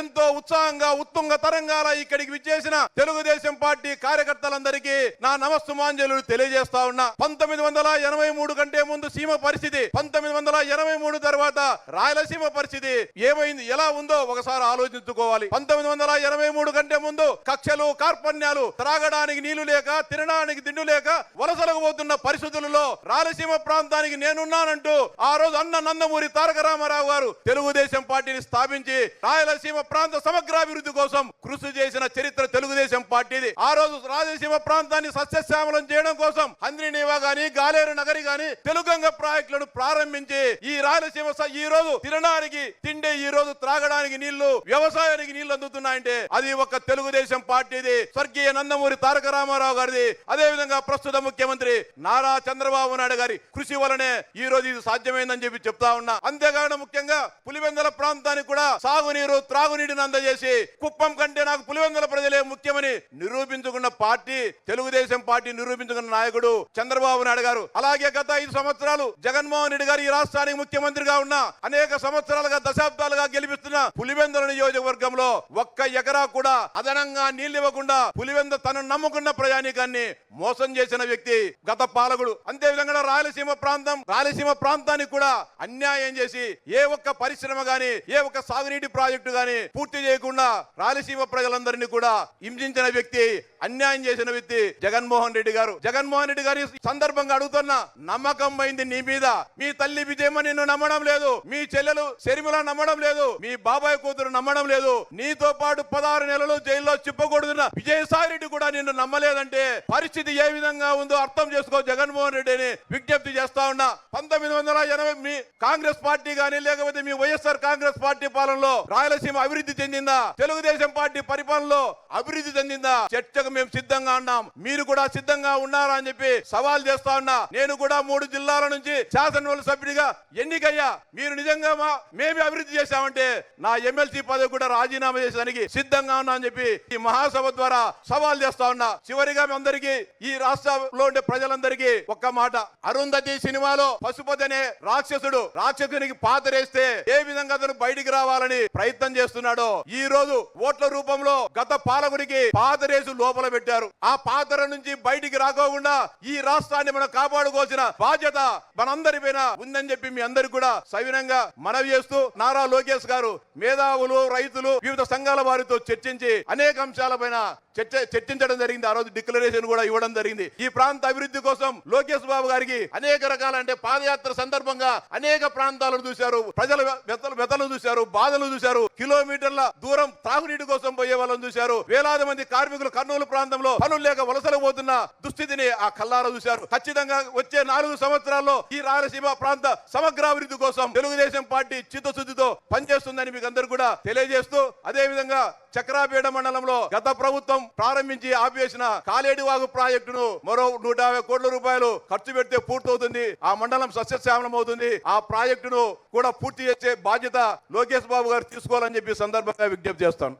ఎంతో ఉత్సాహంగా ఉత్తుంగ తరంగాల ఇక్కడికి విచ్చేసిన తెలుగుదేశం పార్టీ కార్యకర్తలందరికీ నా నమస్తమాంజలు తెలియజేస్తా ఉన్నా. పంతొమ్మిది వందల ఎనభై మూడు కంటే ముందు సీమ పరిస్థితి పంతొమ్మిది వందల ఎనభై మూడు తర్వాత రాయలసీమ పరిస్థితి ఏమైంది ఎలా ఉందో ఒకసారి ఆలోచించుకోవాలి. పంతొమ్మిది వందల ఎనభై మూడు కంటే ముందు కక్షలు కార్పణ్యాలు త్రాగడానికి నీళ్ళు లేక తినడానికి దిండు లేక వలసలకు పోతున్న పరిస్థితులలో రాయలసీమ ప్రాంతానికి నేనున్నానంటూ ఆ రోజు అన్న నందమూరి తారక రామారావు గారు తెలుగుదేశం పార్టీని స్థాపించి రాయలసీమ ప్రాంత సమగ్రాభివృద్ధి కోసం కృషి చేసిన చరిత్ర తెలుగు పార్టీది. ఆ రోజు రాయలసీమ ప్రాంతాన్ని సస్యశ్యామలం చేయడం కోసం హంద్రినీవా గాని గాలేరు నగరి గాని తెలుగంగ ప్రాజెక్టులను ప్రారంభించి ఈ రాయలసీమ ఈ రోజు తినడానికి తిండే ఈ రోజు త్రాగడానికి నీళ్ళు వ్యవసాయానికి నీళ్ళు అందుతున్నాయంటే అది ఒక తెలుగుదేశం పార్టీది. స్వర్గీయ నందమూరి తారక రామారావు గారిది. అదే విధంగా ప్రస్తుత ముఖ్యమంత్రి నారా చంద్రబాబు నాయుడు గారి కృషి వలనే ఈ రోజు ఇది సాధ్యమైందని చెప్పి చెప్తా ఉన్నా. అంతేకాకుండా ముఖ్యంగా పులివెందల ప్రాంతానికి కూడా సాగునీరు త్రాగునీటిని అందజేసి కుప్పం కంటే నాకు పులివెందల ప్రజలే ముఖ్యమని నిరూపించుకున్న పార్టీ తెలుగుదేశం పార్టీ నిరూపించుకున్న నాయకుడు చంద్రబాబు నాయుడు గారు. అలాగే గత ఐదు సంవత్సరాలు జగన్మోహన్ రెడ్డి గారు ఈ రాష్ట్రానికి ముఖ్యమంత్రిగా ఉన్న అనేక సంవత్సరాలుగా దశాబ్దాలుగా గెలిపిస్తున్న పులివెందుల నియోజకవర్గంలో ఒక్క ఎకరా కూడా అదనంగా నీళ్ళు ఇవ్వకుండా పులివెంద తను నమ్ముకున్న ప్రయాణికాన్ని మోసం చేసిన వ్యక్తి గత పాలకుడు. అంతే విధంగా రాయలసీమ ప్రాంతం రాయలసీమ ప్రాంతానికి కూడా అన్యాయం చేసి ఏ ఒక్క పరిశ్రమ గాని ఏ ఒక్క సాగునీటి ప్రాజెక్టు గాని పూర్తి చేయకుండా రాయలసీమ ప్రజలందరినీ కూడా హింసించిన వ్యక్తి అన్యాయం చేసిన వ్యక్తి జగన్మోహన్ రెడ్డి గారు. జగన్మోహన్ రెడ్డి గారి సందర్భంగా అడుగుతున్నా నమ్మకం పోయింది నీ మీద. మీ తల్లి విజయమ్మ నిన్ను నమ్మడం లేదు. మీ చెల్లెలు శరిమల నమ్మడం లేదు. మీ బాబాయ్ కూతురు నమ్మడం లేదు. నీతో పాటు పదహారు నెలలు జైల్లో చిప్పకూడదున్న విజయసాయి రెడ్డి కూడా నిన్ను నమ్మలేదంటే పరిస్థితి ఏ విధంగా ఉందో అర్థం చేసుకో జగన్మోహన్ రెడ్డిని విజ్ఞప్తి చేస్తా ఉన్నా. పంతొమ్మిది వందల ఎనభై మీ కాంగ్రెస్ పార్టీ కానీ లేకపోతే మీ వైఎస్ఆర్ కాంగ్రెస్ పార్టీ పాలనలో రాయలసీమ అభివృద్ధి చెందిందా? తెలుగుదేశం పార్టీ పరిపాలనలో అభివృద్ధి చెందిందా? చర్చకు మేము సిద్ధంగా ఉన్నాం. మీరు కూడా సిద్ధంగా ఉన్నారా అని చెప్పి సవాల్ చేస్తా ఉన్నా. నేను కూడా మూడు జిల్లాల నుంచి శాసనసభ సభ్యుడిగా ఎన్నికయ్యా. మీరు నిజంగా మా మేమే అభివృద్ధి చేశామంటే నా ఎమ్మెల్సీ పదవి కూడా రాజీనామా చేసేదానికి సిద్ధంగా ఉన్నా అని చెప్పి ఈ మహాసభ ద్వారా సవాల్ చేస్తా ఉన్నా. చివరిగా మీ అందరికీ ఈ రాష్ట్రంలో ఉండే ప్రజలందరికీ ఒక్క మాట. అరుంధతి సినిమాలో పశుపతి అనే రాక్షసుడు రాక్షసునికి పాతరేస్తే ఏ విధంగా అతను బయటికి రావాలని ప్రయత్నం చేస్తున్నాడో ఈ రోజు ఓట్ల రూపంలో గత పాలకుడికి పాతరేసు లోపల పెట్టారు ఆ పాత్ర నుంచి బయటికి రాకోకుండా ఈ రాష్ట్రాన్ని మనం కాపాడుకోవాల్సిన బాధ్యత మనందరి పైన ఉందని చెప్పి మీ అందరికి కూడా సవినంగా మనవి చేస్తూ నారా లోకేష్ గారు మేధావులు రైతులు వివిధ సంఘాల వారితో చర్చించి అనేక అంశాలపైన చర్చ చర్చించడం జరిగింది. ఆ రోజు డిక్లరేషన్ కూడా ఇవ్వడం జరిగింది. ఈ ప్రాంత అభివృద్ధి కోసం లోకేష్ బాబు గారికి అనేక రకాల అంటే పాదయాత్ర సందర్భంగా అనేక ప్రాంతాలను చూశారు. ప్రజల వెతలు చూశారు బాధలు చూశారు కిలోమీటర్ల దూరం తాగునీటి కోసం పోయే వాళ్ళని చూశారు. వేలాది మంది కార్మికులు కర్నూలు ప్రాంతంలో పనులు లేక వలసలు పోతున్న దుస్థితిని ఆ కల్లారా చూశారు. ఖచ్చితంగా వచ్చే నాలుగు సంవత్సరాల్లో ఈ రాయలసీమ ప్రాంత సమగ్రాభివృద్ధి కోసం తెలుగుదేశం పార్టీ చిత్తశుద్ధితో పనిచేస్తుందని మీకు అందరు కూడా తెలియజేస్తూ అదే విధంగా చక్రాపేట మండలంలో గత ప్రభుత్వం ప్రారంభించి ఆపివేసిన కాలేడి వాగు ప్రాజెక్టును మరో నూట యాభై కోట్ల రూపాయలు ఖర్చు పెడితే పూర్తవుతుంది. ఆ మండలం సస్యశ్యామలం అవుతుంది. ఆ ప్రాజెక్టును కూడా పూర్తి చేసే బాధ్యత లోకేష్ బాబు గారు తీసుకోవాలని చెప్పి సందర్భంగా విజ్ఞప్తి చేస్తాను.